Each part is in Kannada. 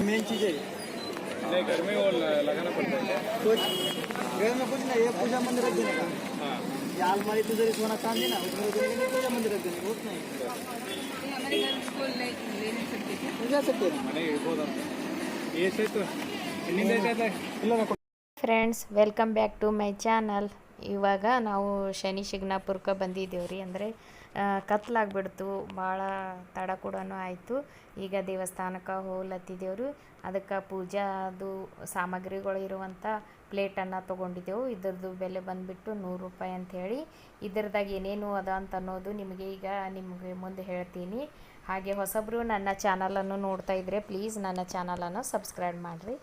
मेन चीज़ है ये। नहीं घर में वो ल- लगाना पड़ता है क्या कुछ घर में कुछ नहीं ये पूजा मंदिर रख देने का हाँ ये अलमारी तुझे सोना चांदी ना उसमें रख देने का पूजा मंदिर रख देने का उतना ही हमारे घर को ले ले नहीं सकते क्या पूजा सकते हैं ಮನೆಗೆ ಇಡ್ಬೋದಂತ ಏ ಸೈತು ಎಲ್ಲಿಂದ ಐತೆ ಇಲ್ಲ ನಾ friends welcome back to my channel ಇವಾಗ ನಾವು ಶನಿ ಶಿಗ್ನಾಪುರಕ್ಕೆ ಬಂದಿದ್ದೇವೆ ರೀ ಅಂದರೆ ಕತ್ಲಾಗ್ಬಿಡ್ತು. ಭಾಳ ತಡ ಕೂಡ ಆಯಿತು. ಈಗ ದೇವಸ್ಥಾನಕ್ಕೆ ಹೋಗ್ಲತ್ತಿದ್ದೇವ್ರಿ ಅದಕ್ಕೆ ಪೂಜಾದು ಸಾಮಗ್ರಿಗಳು ಇರುವಂಥ ಪ್ಲೇಟನ್ನು ತೊಗೊಂಡಿದ್ದೆವು. ಇದ್ರದ್ದು ಬೆಲೆ ಬಂದುಬಿಟ್ಟು ನೂರು ರೂಪಾಯಿ ಅಂತ ಹೇಳಿ ಇದ್ರದಾಗ ಏನೇನು ಅದ ಅಂತ ಅನ್ನೋದು ನಿಮಗೆ ಈಗ ನಿಮಗೆ ಮುಂದೆ ಹೇಳ್ತೀನಿ. ಹಾಗೆ ಹೊಸಬ್ರು ನನ್ನ ಚಾನಲನ್ನು ನೋಡ್ತಾ ಇದ್ದರೆ ಪ್ಲೀಸ್ ನನ್ನ ಚಾನಲನ್ನು ಸಬ್ಸ್ಕ್ರೈಬ್ ಮಾಡಿರಿ.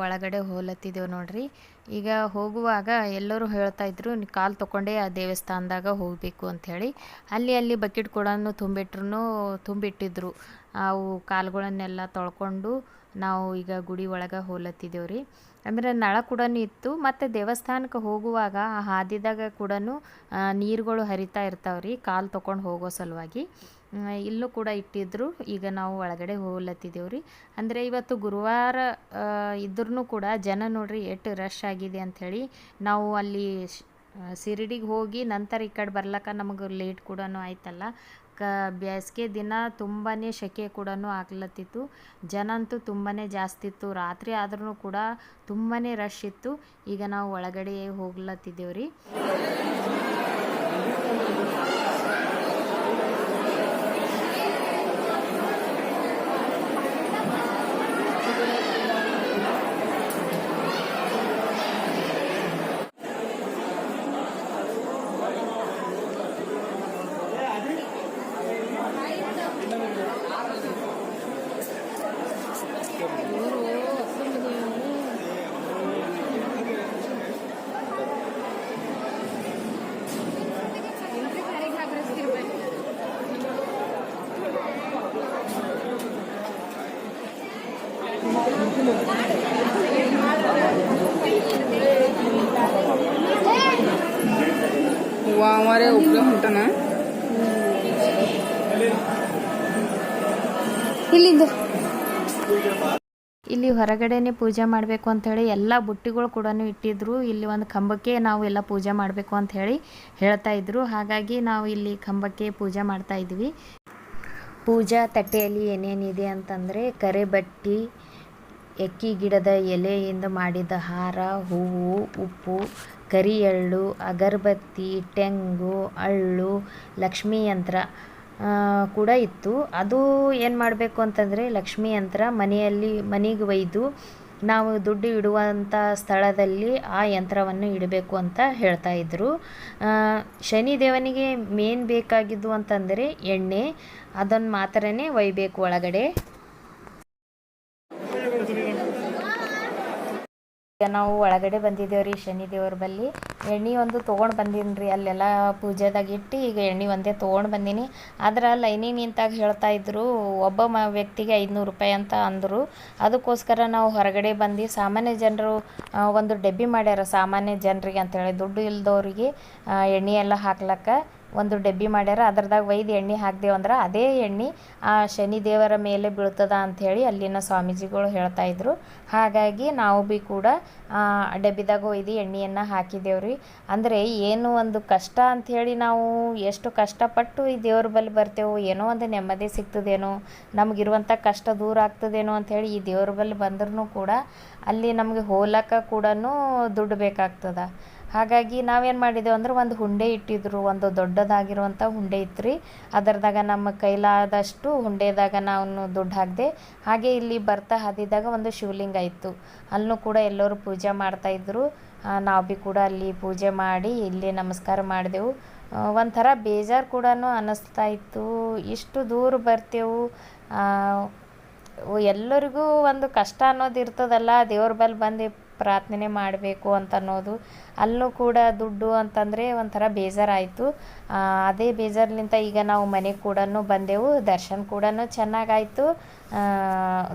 ಒಳಗಡೆ ಹೋಲತ್ತಿದ್ದೇವೆ ನೋಡ್ರಿ. ಈಗ ಹೋಗುವಾಗ ಎಲ್ಲರೂ ಹೇಳ್ತಾ ಇದ್ರು, "ನೀ ಕಾಲು ತೊಗೊಂಡೇ ಆ ದೇವಸ್ಥಾನದಾಗ ಹೋಗಬೇಕು ಅಂಥೇಳಿ ಅಲ್ಲಿ ಅಲ್ಲಿ ಬಕೆಟ್ ಕೂಡ ತುಂಬಿಟ್ರು ತುಂಬಿಟ್ಟಿದ್ರು. ಅವು ಕಾಲುಗಳನ್ನೆಲ್ಲ ತೊಳ್ಕೊಂಡು ನಾವು ಈಗ ಗುಡಿ ಒಳಗೆ ಹೋಲತ್ತಿದ್ದೇವೆ ರೀ. ಅಂದರೆ ನಳ ಕೂಡ ಇತ್ತು, ಮತ್ತು ದೇವಸ್ಥಾನಕ್ಕೆ ಹೋಗುವಾಗ ಆ ಹಾದಿದಾಗ ಕೂಡ ನೀರುಗಳು ಹರಿತಾ ಇರ್ತಾವ್ರಿ ಕಾಲು ತೊಗೊಂಡು ಹೋಗೋ ಸಲುವಾಗಿ. ಇಲ್ಲೂ ಕೂಡ ಇಟ್ಟಿದ್ರು. ಈಗ ನಾವು ಒಳಗಡೆ ಹೋಗ್ಲತ್ತಿದ್ದೇವೆ ರೀ. ಅಂದರೆ ಇವತ್ತು ಗುರುವಾರ ಇದ್ರೂ ಕೂಡ ಜನ ನೋಡ್ರಿ ಎಷ್ಟು ರಶ್ ಆಗಿದೆ ಅಂಥೇಳಿ ನಾವು ಅಲ್ಲಿ ಶಿರಡಿಗೆ ಹೋಗಿ ನಂತರ ಈ ಕಡೆ ಬರ್ಲಕ್ಕ ನಮಗೆ ಲೇಟ್ ಕೂಡ ಆಯ್ತಲ್ಲ. ಕ ಬೇಸಿಗೆ ದಿನ ತುಂಬಾ ಸೆಕೆ ಕೂಡ ಆಗ್ಲತ್ತಿತ್ತು. ಜನ ಅಂತೂ ತುಂಬಾ ಜಾಸ್ತಿ ಇತ್ತು. ರಾತ್ರಿ ಆದ್ರೂ ಕೂಡ ತುಂಬಾ ರಶ್ ಇತ್ತು. ಈಗ ನಾವು ಒಳಗಡೆ ಹೋಗ್ಲತ್ತಿದ್ದೇವೆ ರೀ. ಹೂವು ಅವರೇ मुटन है। ಇಲ್ಲಿಂದ ಇಲ್ಲಿ ಹೊರಗಡೆನೆ ಪೂಜೆ ಮಾಡಬೇಕು ಅಂಥೇಳಿ ಎಲ್ಲ ಬುಟ್ಟಿಗಳು ಕೂಡ ಇಟ್ಟಿದ್ರು. ಇಲ್ಲಿ ಒಂದು ಕಂಬಕ್ಕೆ ನಾವು ಎಲ್ಲ ಪೂಜೆ ಮಾಡಬೇಕು ಅಂತ ಹೇಳಿ ಹೇಳ್ತಾ ಇದ್ರು. ಹಾಗಾಗಿ ನಾವು ಇಲ್ಲಿ ಕಂಬಕ್ಕೆ ಪೂಜೆ ಮಾಡ್ತಾ ಇದ್ವಿ ಪೂಜಾ ತಟ್ಟೆಯಲ್ಲಿ ಏನೇನಿದೆ ಅಂತಂದರೆ ಕರೆಬಟ್ಟಿ ಎಕ್ಕಿ ಗಿಡದ ಎಲೆಯಿಂದ ಮಾಡಿದ ಹಾರ, ಹೂವು, ಉಪ್ಪು ಕರಿ ಎಳ್ಳು ಅಗರಬತ್ತಿ, ತೆಂಗು, ಅಳ್ಳು ಲಕ್ಷ್ಮಿ ಯಂತ್ರ ಕೂಡ ಇತ್ತು. ಅದು ಏನು ಮಾಡಬೇಕು ಅಂತಂದರೆ ಲಕ್ಷ್ಮೀ ಯಂತ್ರ ಮನೆಯಲ್ಲಿ, ಮನೆಗೆ ಒಯ್ದು ನಾವು ದುಡ್ಡು ಇಡುವಂಥ ಸ್ಥಳದಲ್ಲಿ ಆ ಯಂತ್ರವನ್ನು ಇಡಬೇಕು ಅಂತ ಹೇಳ್ತಾ ಇದ್ದರು ಶನಿದೇವನಿಗೆ ಶನಿ ದೇವನಿಗೆ ಮೇನ್ ಬೇಕಾಗಿದ್ದು ಅಂತಂದರೆ ಎಣ್ಣೆ ಅದನ್ನು ಮಾತ್ರನೇ ಒಯ್ಬೇಕು ಒಳಗಡೆ. ನಾವು ಒಳಗಡೆ ಬಂದಿದ್ದೇವೆ ರೀ ಶನಿ ದೇವ್ರ ಬಲ್ಲಿ. ಎಣ್ಣೆ ಒಂದು ತೊಗೊಂಡು ಬಂದೀನಿ ರೀ ಅಲ್ಲೆಲ್ಲ ಪೂಜೆದಾಗ ಇಟ್ಟು ಈಗ ಎಣ್ಣೆ ಒಂದೇ ತೊಗೊಂಡು ಬಂದೀನಿ. ಆದ್ರೆ ಲೈನಿಗೆ ನಿಂತಾಗ ಹೇಳ್ತಾ ಇದ್ರು, ಒಬ್ಬ ಮ ವ್ಯಕ್ತಿಗೆ ಐದುನೂರು ರೂಪಾಯಿ ಅಂತ ಅಂದರು. ಅದಕ್ಕೋಸ್ಕರ ನಾವು ಹೊರಗಡೆ ಬಂದು ಸಾಮಾನ್ಯ ಜನರು ಒಂದು ಡಬ್ಬಿ ಮಾಡ್ಯಾರ ಸಾಮಾನ್ಯ ಜನರಿಗೆ ಅಂತೇಳಿ ದುಡ್ಡು ಇಲ್ದವ್ರಿಗೆ ಎಣ್ಣೆ ಎಲ್ಲ ಹಾಕ್ಲಕ್ಕ. ಒಂದು ಡಬ್ಬಿ ಮಾಡ್ಯಾರ, ಅದ್ರದಾಗ ಒಯ್ದು ಎಣ್ಣೆ ಹಾಕ್ದೇವು ಅಂದ್ರೆ ಅದೇ ಎಣ್ಣೆ ಆ ಶನಿ ದೇವರ ಮೇಲೆ ಬೀಳ್ತದ ಅಂಥೇಳಿ ಅಲ್ಲಿನ ಸ್ವಾಮೀಜಿಗಳು ಹೇಳ್ತಾ ಇದ್ರು. ಹಾಗಾಗಿ ನಾವು ಬಿ ಕೂಡ ಡಬ್ಬಿದಾಗ ಒಯ್ದು ಎಣ್ಣೆಯನ್ನು ಹಾಕಿದ್ದೇವ್ರಿ ಅಂದರೆ ಏನು ಒಂದು ಕಷ್ಟ ಅಂಥೇಳಿ ನಾವು ಎಷ್ಟು ಕಷ್ಟಪಟ್ಟು ಈ ದೇವ್ರ ಬಳಿ ಬರ್ತೇವೋ ಏನೋ ಒಂದು ನೆಮ್ಮದಿ ಸಿಗ್ತದೇನೋ ನಮಗಿರುವಂಥ ಕಷ್ಟ ದೂರ ಆಗ್ತದೇನೋ ಅಂಥೇಳಿ ಈ ದೇವ್ರ ಬಳಿ ಬಂದ್ರೂ ಕೂಡ ಅಲ್ಲಿ ನಮಗೆ ಹೋಲಕ್ಕ ಕೂಡ ದುಡ್ಡು ಬೇಕಾಗ್ತದ. ಹಾಗಾಗಿ ನಾವೇನು ಮಾಡಿದ್ದೇವೆ ಅಂದ್ರೆ ಒಂದು ಹುಂಡೆ ಇಟ್ಟಿದ್ರು, ಒಂದು ದೊಡ್ಡದಾಗಿರುವಂಥ ಹುಂಡೆ ಇತ್ತು ಅದರದಾಗ ನಮ್ಮ ಕೈಲಾದಷ್ಟು ಹುಂಡೆದಾಗ ನಾವು ದುಡ್ಡು ಹಾಕಿದೆ, ಹಾಗೆ ಇಲ್ಲಿ ಬರ್ತಾ ಹಾದಿದಾಗ ಒಂದು ಶಿವಲಿಂಗ ಇತ್ತು. ಅಲ್ಲೂ ಕೂಡ ಎಲ್ಲರೂ ಪೂಜೆ ಮಾಡ್ತಾಯಿದ್ರು ನಾವು ಭೀ ಕೂಡ ಅಲ್ಲಿ ಪೂಜೆ ಮಾಡಿ ಇಲ್ಲಿ ನಮಸ್ಕಾರ ಮಾಡಿದೆವು. ಒಂಥರ ಬೇಜಾರು ಕೂಡ ಅನ್ನಿಸ್ತಾ ಇತ್ತು. ಇಷ್ಟು ದೂರ ಬರ್ತೇವು. ಎಲ್ಲರಿಗೂ ಒಂದು ಕಷ್ಟ ಅನ್ನೋದು ಇರ್ತದಲ್ಲ, ದೇವ್ರ ಬಲ್ಲಿ ಬಂದು ಪ್ರಾರ್ಥನೆ ಮಾಡಬೇಕು ಅಂತ ಅನ್ನೋದು ಅಲ್ಲೂ ಕೂಡ ದುಡ್ಡು ಅಂತಂದರೆ ಒಂಥರ ಬೇಜಾರಾಯಿತು. ಅದೇ ಬೇಜಾರ್ಲಿಂತ ಈಗ ನಾವು ಮನೆ ಕೂಡ ಬಂದೆವು, ದರ್ಶನ ಕೂಡ ಚೆನ್ನಾಗಾಯಿತು.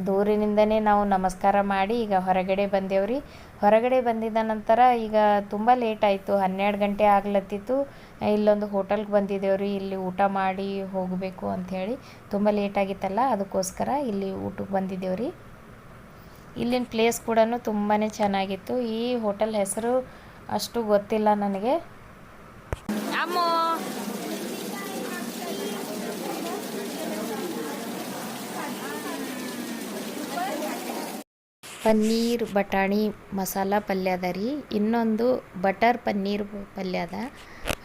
ದೂರಿನಿಂದನೇ ನಾವು ನಮಸ್ಕಾರ ಮಾಡಿ ಈಗ ಹೊರಗಡೆ ಬಂದೇವ್ರಿ. ಹೊರಗಡೆ ಬಂದಿದ್ದ ನಂತರ ಈಗ ತುಂಬ ಲೇಟ್ ಆಯಿತು, ಹನ್ನೆರಡು ಗಂಟೆ ಆಗ್ಲತ್ತಿತ್ತು. ಇಲ್ಲೊಂದು ಹೋಟೆಲ್ಗೆ ಬಂದಿದ್ದೇವ್ರಿ ಇಲ್ಲಿ ಊಟ ಮಾಡಿ ಹೋಗಬೇಕು ಅಂಥೇಳಿ ತುಂಬ ಲೇಟಾಗಿತ್ತಲ್ಲ ಅದಕ್ಕೋಸ್ಕರ ಇಲ್ಲಿ ಊಟಕ್ಕೆ ಬಂದಿದ್ದೇವ್ರಿ ಇಲ್ಲಿನ ಪ್ಲೇಸ್ ಕೂಡ ತುಂಬಾ ಚೆನ್ನಾಗಿತ್ತು. ಈ ಹೋಟೆಲ್ ಹೆಸರು ಅಷ್ಟು ಗೊತ್ತಿಲ್ಲ ನನಗೆ. ಪನ್ನೀರ್ ಬಟಾಣಿ ಮಸಾಲ ಪಲ್ಯ ಅದ ರೀ. ಇನ್ನೊಂದು ಬಟರ್ ಪನ್ನೀರ್ ಪಲ್ಯ ಅದ.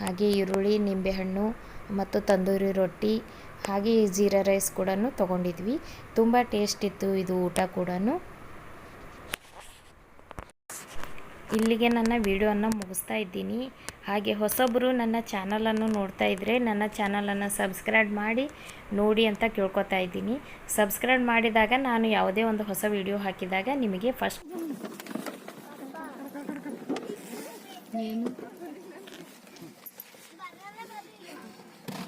ಹಾಗೆ ಈರುಳ್ಳಿ ನಿಂಬೆಹಣ್ಣು ಮತ್ತು ತಂದೂರಿ ರೊಟ್ಟಿ ಹಾಗೆ ಜೀರಾ ರೈಸ್ ಕೂಡ ತೊಗೊಂಡಿದ್ವಿ. ತುಂಬ ಟೇಸ್ಟ್ ಇತ್ತು ಇದು ಊಟ ಕೂಡ ಇಲ್ಲಿಗೆ ನನ್ನ ವಿಡಿಯೋನ ಮುಗಿಸ್ತಾ ಇದ್ದೀನಿ. ಹಾಗೆ ಹೊಸೊಬ್ಬರು ನನ್ನ ಚಾನಲನ್ನು ನೋಡ್ತಾ ಇದ್ದರೆ ನನ್ನ ಚಾನಲನ್ನು ಸಬ್ಸ್ಕ್ರೈಬ್ ಮಾಡಿ, ನೋಡಿ ಅಂತ ಕೇಳ್ಕೊತಾ ಇದ್ದೀನಿ. ಸಬ್ಸ್ಕ್ರೈಬ್ ಮಾಡಿದಾಗ ನಾನು ಯಾವುದೇ ಒಂದು ಹೊಸ ವಿಡಿಯೋ ಹಾಕಿದಾಗ ನಿಮಗೆ ಫಸ್ಟ್